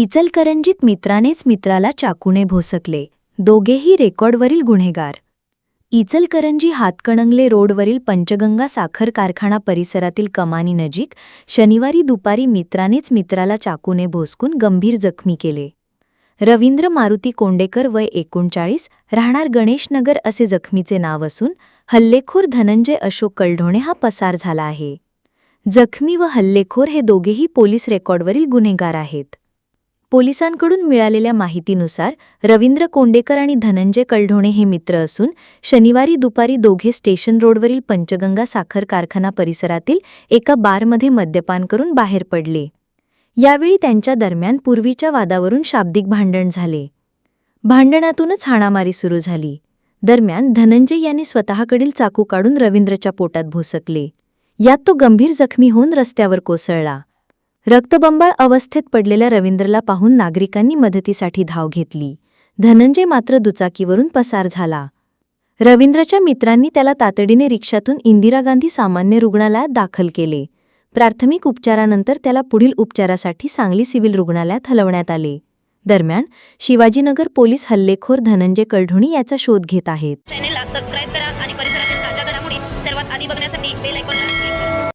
इचलकरंजीत मित्रानेच मित्राला चाकूने भोसकले. दोघेही रेकॉर्डवरील गुन्हेगार. इचलकरंजी हातकणंगले रोडवरील पंचगंगा साखर कारखाना परिसरातील कमानी नजीक शनिवारी दुपारी मित्रानेच मित्राला चाकूने भोसकून गंभीर जखमी केले. रवींद्र मारुती कोंडेकर वय एकोणचाळीस राहणार गणेशनगर असे जखमीचे नाव असून हल्लेखोर धनंजय अशोक कलढोणे हा पसार झाला आहे. जखमी व हल्लेखोर हे दोघेही पोलीस रेकॉर्डवरील गुन्हेगार आहेत. पोलिसांकडून मिळालेल्या माहितीनुसार रवींद्र कोंडेकर आणि धनंजय कलढोणे हे मित्र असून शनिवारी दुपारी दोघे स्टेशन रोडवरील पंचगंगा साखर कारखाना परिसरातील एका बारमध्ये मद्यपान करून बाहेर पडले. यावेळी त्यांच्या दरम्यान पूर्वीच्या वादावरून शाब्दिक भांडण झाले. भांडणातूनच हाणामारी सुरू झाली. दरम्यान धनंजय यांनी स्वतःकडील चाकू काढून रवींद्रच्या पोटात भोसकले. यात तो गंभीर जखमी होऊन रस्त्यावर कोसळला. रक्तबंबाळ अवस्थेत पडलेल्या रवींद्रला पाहून नागरिकांनी मदतीसाठी धाव घेतली. धनंजय मात्र दुचाकीवरून पसार झाला. रवींद्रच्या मित्रांनी त्याला तातडीने रिक्षातून इंदिरा गांधी सामान्य रुग्णालयात दाखल केले. प्राथमिक उपचारानंतर त्याला पुढील उपचारासाठी सांगली सिव्हिल रुग्णालयात हलवण्यात आले. दरम्यान शिवाजीनगर पोलीस हल्लेखोर धनंजय कळढोणी याचा शोध घेत आहेत.